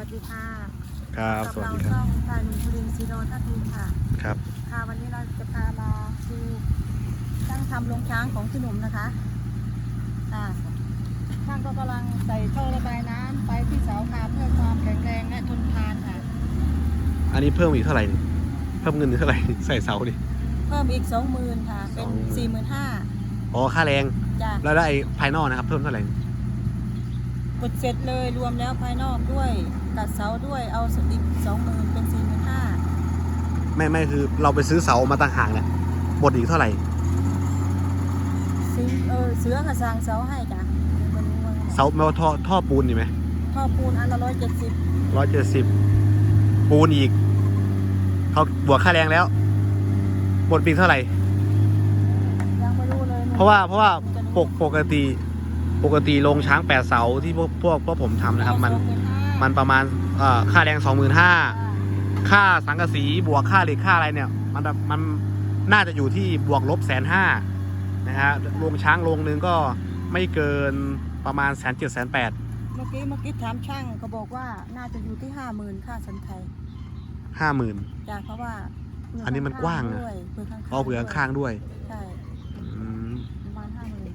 วัสดีค่ะครับกับสวัสเราดีคช่รัอบงพาหนุ่มพลินซีโรทัตุมค่ะ ครับ ค่ะวันนี้เราจะพามาดูช่างทำโรงช้างของพี่หนุ่มนะคะอ่าช่างก็กำลังใส่ท่อระบายน้ำไปที่เสาคาเพื่อความแข็งแรงและทนทานค่ะ อันนี้เพิ่มอีกเท่าไหร่นี่เพิ่มเงินอีกเท่าไหร่ใส่เสาดิเพิ่มอีกสองหมื่นค่ะ เป็น20,000สี่หมื่นห้าอ๋อค่าแรงจ้ะแล้วได้ภายนอกนะครับ เพิ่มเท่าไหร่กดเสร็จเลยรวมแล้วภายนอกด้วย ตัดเสาด้วยเอาอีกสองหมื่นเป็นสี่หมื่นห้าไม่ไม่คือเราไปซื้อเสามาต่างหากเนี่ยหมดอีกเท่าไหร่ซื้อเออเสือกระสร้างเสาให้จ้ะไม่รู้ว่าเสาแม้ว่าท่อท่อปูนนี่ไหมท่อปูนอันละร้อยเจ็ดสิบร้อยเจ็ดสิบปูนอีกเขาบวกค่าแรงแล้วหมดปีกเท่าไหร่ ยังไม่รู้เลยเพราะว่าเพราะว่าปกปกติปกติลงช้างแปดเสาที่พวกพวกพวกผมทำนะครับ มัน มันประมาณเอ่อค่าแรงสองหมื่นห้าค่าสังกะสีบวกค่าเหล็กค่าอะไรเนี่ย มันแบบมันน่าจะอยู่ที่บวกลบแสนห้านะฮะโรงช้างโรงนึงก็ไม่เกินประมาณแสนเจ็ดแสนแปดเมื่อกี้เมื่อกี้ถามช่างเขาบอกว่าน่าจะอยู่ที่ห้าหมื่นค่าสันไทยห้าหมื่นจ้ะเพราะว่าเปลือันนี้มันกว้างนะด้วยเปลือกข้างๆเอาเผื่อข้างๆด้วยใช่อืมประมาณห้าหมื่น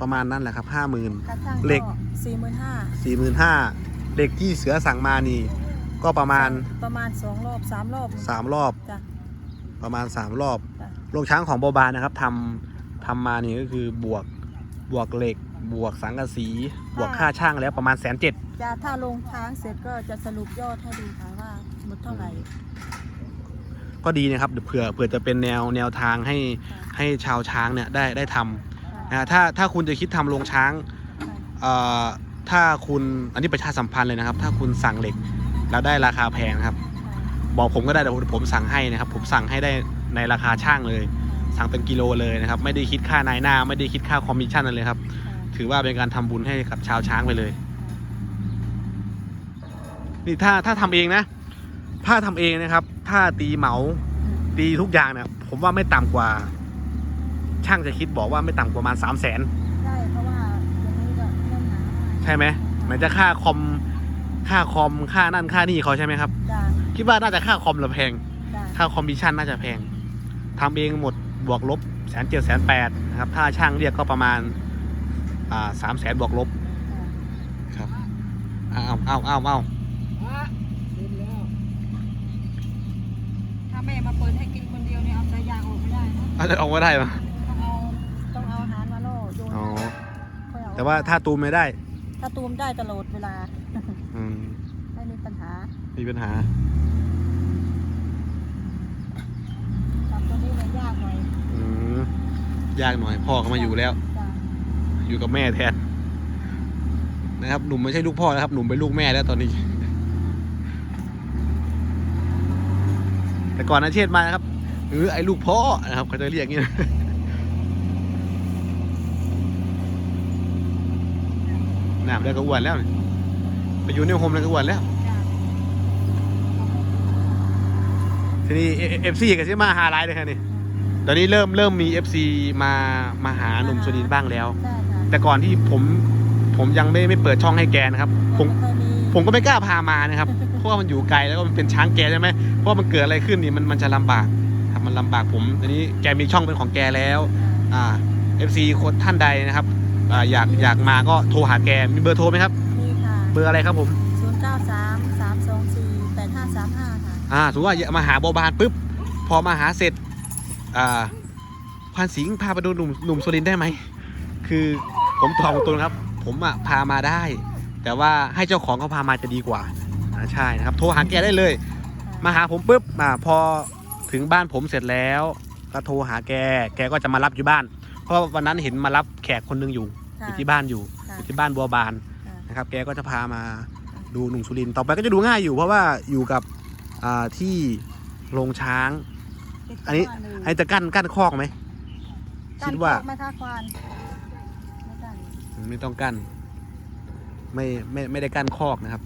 ประมาณนั้นแหละครับห้าหมื่นค่าช่างเหล็กสี่หมื่นห้าสี่หมื่นห้า เหล็กที่เสือสั่งมานี่ ก็ประมาณประมาณสองรอบสามรอบสามรอบ จ้ะ ประมาณสามรอบจ้ะ โรงช้างของโบบานนะครับทำทำมานี่ก็คือบวกบวกเหล็ก บวกสังกะสี บวกค่าช่างแล้วประมาณแสนเจ็ดจ้ะถ้าลงช้างเสร็จก็จะสรุปยอดให้ดูค่ะว่าหมดเท่าไหร่ ก็ดีนะครับเผื่อเผื่อจะเป็นแนวแนวทางให้ให้ชาวช้างเนี่ยได้ได้ทำ นะถ้าถ้าคุณจะคิดทำโรงช้างเอ่อ ถ้าคุณอันนี้ประชาสัมพันธ์เลยนะครับ ถ้าคุณสั่งเหล็กแล้วได้ราคาแพงครับ บอกผมก็ได้แต่ผมสั่งให้นะครับ ผมสั่งให้ได้ในราคาช่างเลย สั่งเป็นกิโลเลยนะครับ ไม่ได้คิดค่านายหน้า ไม่ได้คิดค่าคอมมิชชั่นอะไรเลยครับ ถือว่าเป็นการทำบุญให้กับชาวช้างไปเลยนี่ถ้าถ้าทำเองนะ ถ้าทำเองนะครับ ถ้าตีเหมาตีทุกอย่างเนี่ยผมว่าไม่ต่ำกว่า ช่างจะคิดบอกว่าไม่ต่ำกว่าประมาณสามแสน ใช่ไหมไหนจะค่าคอมค่าคอมค่านั่นค่านี่เขาใช่ไหมครับ จ้ะคิดว่าน่าจะค่าคอมละแพง จ้ะค่าคอมมิชชั่นน่าจะแพงทำเองหมดบวกลบแสนเจ็ดแสนแปดนะครับ ถ้าช่างเรียกก็ประมาณอ่าสามแสนบวกลบจ้ะครับอ้าวอ้าวอ้าวอ้าวถ้าแม่มาเปิดให้กินคนเดียวเนี่ยเอาสายยางออกไม่ได้นะอาจจะออกมาได้ปะต้องเอาต้องเอาอาหารมาล่อโยนอ๋อ ค่อยเอแต่ว่าถ้าตูมไม่ได้ ถ้าตูมได้ตลอดเวลา อืมไม่มีปัญหามีปัญหา จับตัวนี้เลยยากหน่อยอืมยากหน่อยพ่อก็มาอยู่แล้ว จ้ะอยู่กับแม่แทน นะครับ หนุ่มไม่ใช่ลูกพ่อนะครับ หนุ่มเป็นลูกแม่แล้วตอนนี้ แต่ก่อนนะเชษฐ์มานะครับเออไอ้ลูกพ่อนะครับเขาจะเรียกอย่างนี้นะ นามแล้วก็อ้วนแล้วนี่ไปอยู่ในโฮมแล้วก็อ้วนแล้วจ้ะทีนี้เอฟซีก็ใช่มาหาไลน์เลยครับนี่ ตอนนี้เริ่มเริ่มมีเอฟซีมามาหาหนุ่มสุรินทร์บ้างแล้วใช่ค่ะแต่ก่อนที่ผมผมยังไม่ไม่เปิดช่องให้แกนะครับ ผมไเคยมีผมก็ไม่กล้าพามานะครับ เพราะว่ามันอยู่ไกลแล้วก็มันเป็นช้างแกใช่ไหมเพราะว่ามันเกิดอะไรขึ้นนี่มันมันจะลำบากครับมันลำบากผมอันนี้แกมีช่องเป็นของแกแล้ว อ่าเอฟซีคนท่านใดนะครับ อ่าอยากอยากมาก็โทรหาแกมีเบอร์โทรไหมครับมีค่ะเบอร์อะไรครับผมศูนย์เก้าสามสามสองสี่แปดห้าสามห้าค่ะ อ่าสมมติว่ามาหาโบบานปุ๊บพอมาหาเสร็จอ่าพันสิงห์พาไปดูหนุ่มหนุ่มสุรินทร์ได้ไหมคือผมตอบตรงๆครับ ผมอะพามาได้ แต่ว่าให้เจ้าของเขาพามาจะดีกว่าอ่าใช่นะครับ โทรหาแกได้เลย มาหาผมปุ๊บอ่าพอถึงบ้านผมเสร็จแล้ว ก็โทรหาแก แกก็จะมารับอยู่บ้าน เพราะวันนั้นเห็นมารับแขกคนหนึงอยู่อค่ะยู่ที่บ้านอยู่ค่ะ อยู่ที่บ้านบัวบานค่ะนะครับ แกก็จะพามาดูหนุ่มสุรินทร์ต่อไปก็จะดูง่ายอยู่ เพราะว่าอยู่กับอ่าที่โรงช้าง อันนี้ ไอ้จะกั้นกั้นคอกไหม คิดว่า ไม่ท่าควานไม่กั้นไม่ต้องกั้นไม่ไม่ไม่ได้กั้นคอกนะครับ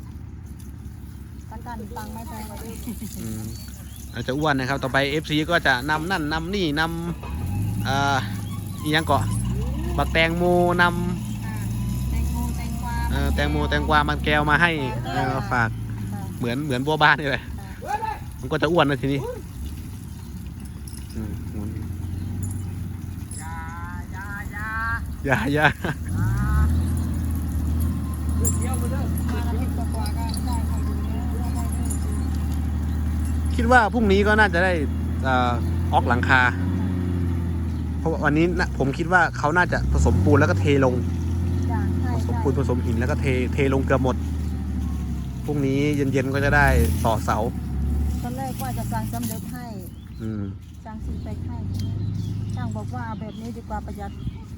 กั้นกั้นตังไม่แพงกว่านี้อืมอาจจะอ้วนนะครับ ต่อไป FC ก็จะนำนั่นนำนี่นำอ่า อีหยังเกาะบักแตงโมนำอ่าแตงโมแตงกวาเอ่อแตงโมแตงกวามันแก้วมาให้เอ่อฝากค่ะเหมือนเหมือนบัวบ้านนี่แหละค่ะมันก็จะอ้วนนะทีนี้อืมหมุนยายายาอย่าอย่าเที่ยวมาเด้อมาอาทิตย์กว่าๆก็ได้ใครดูแล้วได้ได้เรื่องจริงคิดว่าพรุ่งนี้ก็น่าจะได้เอ่อออกหลังคา เพราะว่าวันนี้นะผมคิดว่าเขาน่าจะผสมปูนแล้วก็เทลง จ้ะใช่ผสมใช่ปูนผสมหินแล้วก็เทเทลงเกือบหมด พรุ่งนี้เย็นๆก็จะได้ต่อเสา ตอนแรกว่าจะสั่งสำเร็จให้อืมสั่งซีไปให้ช่างบอกว่าเอาแบบนี้ดีกว่าประหยัด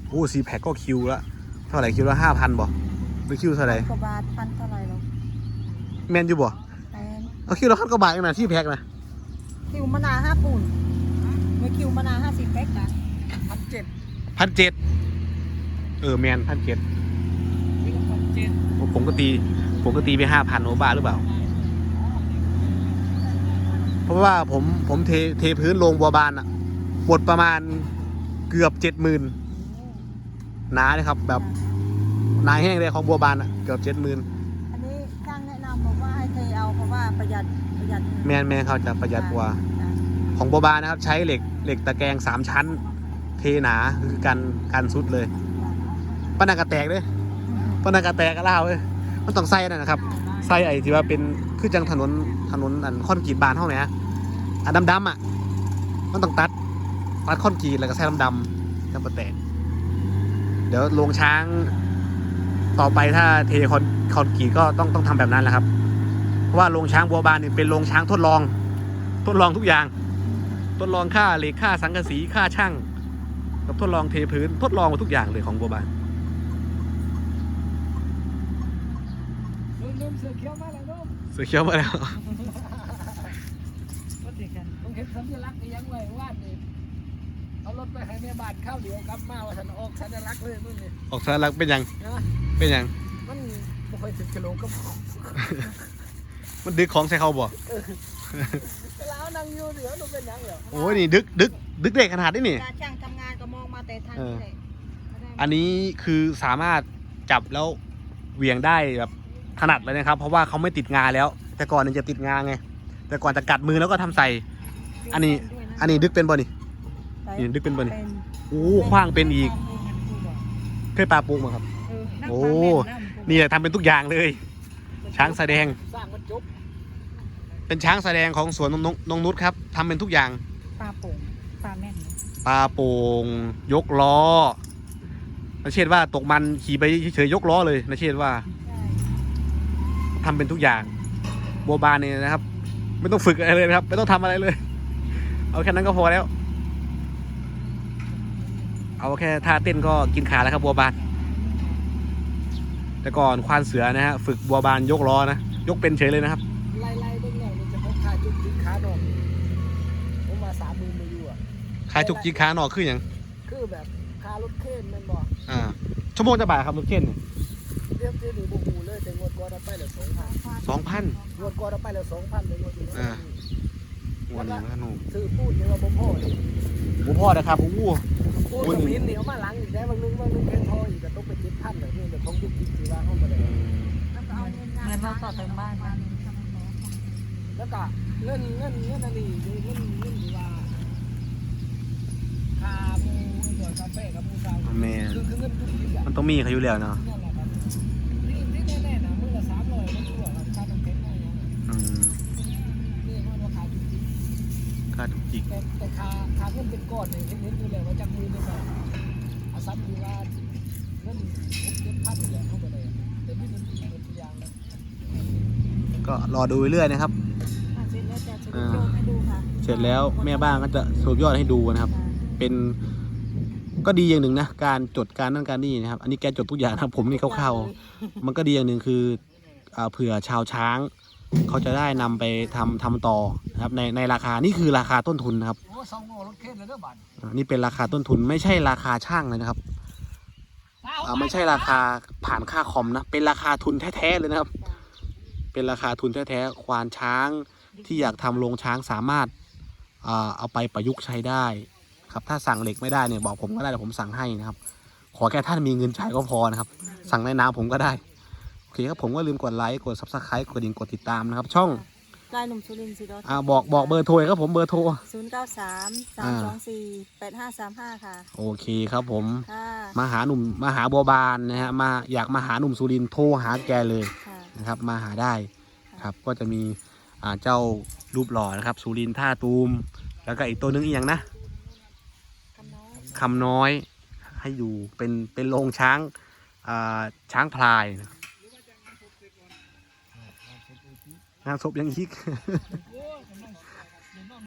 โอ้ซีแพ็คก็คิวละเท่าไหร่คิวละห้าพันบ่หรือคิวเท่าไหร่กว่าบาทพันเท่าไหร่หรอกแมนอยู่บ่แพงเอาคิวละพันกว่าบาทเองนะที่แพ็คนะคิวมะนาวห้าปุ่นไม่คิวมะนาวห้าสิบแพ็คนะพันเจ็ด พันเจ็ดเออแมนพันเจ็ดวิ่งพันเจ็ดผมก็ตี ผมก็ตีไปห้าพันโอบ้าหรือเปล่า เพราะว่าผมผมเทเทพื้นลงบัวบานอะหมดประมาณเกือบเจ็ดหมื่นหนาเลยครับ แบบหนาแห้งเลยของบัวบานอะเกือบเจ็ดหมื่นอันนี้ช่างแนะนำบอกว่าให้เทเอาเพราะว่าประหยัดประหยัดแมนแมนเขาจะประหยัดกว่าจ้ะของบัวบานนะครับ ใช้เหล็กเหล็กตะแกรงสามชั้น เทหนาคือกันกันสุดเลยปนนากระแตกเลยปนนากระแตกก็เล่าเลยมันต้องใส่นั่นนะครับใส่ไอ้ที่ว่าเป็นคือจังถนนถนนอันคอนกรีตบานเท่าไหร่อันดำๆอะ มันต้องตัดตัดคอนกรีตแล้วก็ใส่ดำๆแล้วมาแตกเดี๋ยวลงช้างต่อไปถ้าเทคอนคอนกรีตก็ต้องต้องทำแบบนั้นแหละครับเพราะว่าโรงช้างบัวบานเนี่ยเป็นโรงช้างทดลอง ทดลองทุกอย่าง ทดลองค่าเหล็กค่าสังกะสีค่าช่าง กับทดลองเทพื้นทดลองมาทุกอย่างเลยของบัวบานนุ่มๆเสือเขียวมาแล้วนุ่มเสือเขียวมาแล้วก็ดีกันต้องเห็นสัญลักษณ์อีหยังไว้วาดนี่เอารถไปให้แม่บ้านข้าวเดียวกลับมาว่าฉันออกสัญลักษณ์เลยมึงนี่ออกสารลักษณ์เป็นยังนะเป็นยังมันบ่ค่อยถึงกิโลก็พอมันดึกของใส่เขาบ่เวลาเอานั่งอยู่เดี๋ยวมันเป็นหยังเหรอโอ้ยนี่ดึกดึกดึกเด็กขนาดนี้นี่ แต่ทางนี้แหละไม่ได้อันนี้คือสามารถจับแล้วเหวี่ยงได้แบบถนัดเลยนะครับ เพราะว่าเขาไม่ติดงาแล้ว แต่ก่อนเนี่ยจะติดงาไง แต่ก่อนจะกัดมือแล้วก็ทำใส่ อันนี้อันนี้ดึกเป็นบ่นี่นี่ดึกเป็นบ่นี่โอ้ขว้างเป็นอีกเคยปลาปูมาครับโอ้นี่แหละทำเป็นทุกอย่างเลย ช้างแสดง สร้างมันจบเป็นช้างแสดงของสวนนงนงนุชครับทำเป็นทุกอย่างปลาโป่งปลาแม่น ปลาโป่งยกล้อนาเชษว่าตกมันขี่ไปเฉยๆยกล้อเลยนาเชษว่าใช่ทำเป็นทุกอย่างบัวบานเนี่ยนะครับ ไม่ต้องฝึกอะไรเลยนะครับ ไม่ต้องทำอะไรเลย เอาแค่นั้นก็พอแล้ว เอาแค่ท่าเต้นก็กินขาแล้วครับบัวบาน แต่ก่อนควานเสือนะฮะฝึกบัวบานยกล้อนะยกเป็นเฉยเลยนะครับไล่ๆเบิ่งแล้วนี่จะพกขาจุกจิกขานอนผมมาสามหมื่นมาอยู่อะ ขายจุกจิกขาหนอกคืออย่างคือแบบคารถเข็นแมันบอกอ่า ชั่วโมงจะบ่ายครับรถเข็นเรียบเรียบหรือบุกูเลยแต่งวดก่อนเอาไปแล้วสองพันสองพัน งวดก่อนเอาไปแล้วสองพันแต่งวดนี้อ่าวันนี้ขนมซื้อพูดเนี่ยว่าบ่พ่อเลยหมูพ่อนะครับโอ้โห พูดกับมินเหนียวมาหลังอีกได้บางนึงบางนึงแค่ทออีกแต่ต้องไปเจ็ดพันเลยนี่แต่ของยุคจิกที่ว่าเขาไม่ได้แล้วก็เอาเงินเงินมาต่อเติมบ้านบ้านนี้ทำให้หมอแล้วก็เงินเงินเงินอันนี้เงินเงินเงินที่ว่า คาหมูเงินกาแฟกับหมูซาวแม่คือคือเงินทุกทีอะมันต้องมีเขาอยู่แล้วเนาะนั่นแหละครับนี่นี่แน่ๆนะมือละสามร้อยไม่ชั่วครับค่าน้ำแข็งอะไรอย่างเงี้ยอืมนี่มันว่าขายจริงค่าจุกจิกๆแต่แต่ค่าค่าเงินเป็นก้อนเนี่ยเห็นเห็นอยู่แล้วว่าจากมือเนี่ยแบบอาซับอยู่ว่าเงินหกเจ็ดพันเนี่ยเขาไปเลยแต่นี่มันเป็นตัวอย่างนะก็รอดูเรื่อยๆนะครับ อะเสร็จแล้วจะสรุปโยมให้ดูค่ะเสร็จแล้วแม่บ้านก็จะสรุปยอดให้ดูนะครับ เป็นก็ดีอย่างหนึ่งนะการจดการนั่นการนี่นะครับ อันนี้แกจดทุกอย่างนะครับผมนี่คร่าวๆมันก็ดีอย่างหนึ่งคืออ่าเผื่อชาวช้าง เขาจะได้นำไปทำทำต่อนะครับในในราคานี่คือราคาต้นทุนนะครับโอ้สองโง่รถเข็นเลยเด้อบัตรอ่านี่เป็นราคาต้นทุนไม่ใช่ราคาช่างเลยนะครับอ่าไม่ใช่ราคาผ่านค่าคอมนะเป็นราคาทุนแท้ๆเลยนะครับ เป็นราคาทุนแท้ๆควานช้างที่อยากทำโรงช้างสามารถอ่าเอาไปประยุกต์ใช้ได้ ครับถ้าสั่งเหล็กไม่ได้เนี่ยบอกผมก็ได้เดี๋ยวผมสั่งให้นะครับ ขอแค่ท่านมีเงินจ่ายก็พอนะครับ สั่งในน้ำผมก็ได้เคครับผมก็ลืมกดไลค์กด subscribe กดดิ่งกดติดตามนะครับ ช่องลายหนุ่มสุรินทร์สีดออ่าบอกบอกเบอร์โทรครับผมเบอร์โทร ศูนย์เก้าสามสามสองสี่แปดห้าสามห้าค่ะโอเคครับผม ค่ะมาหาหนุ่มมาหาบัวบานนะฮะมาอยากมาหาหนุ่มสุรินทร์โทรหาแกเลยค่ะ นะครับ มาหาได้ครับก็จะมีอ่าเจ้ารูปหล่อนะครับสุรินทร์ท่าตูม แล้วก็อีกตัวนึงอีกอย่างนะคำน้อย คำน้อย ให้อยู่เป็นเป็นโรงช้างอ่าช้างพลายงานศพยังยิก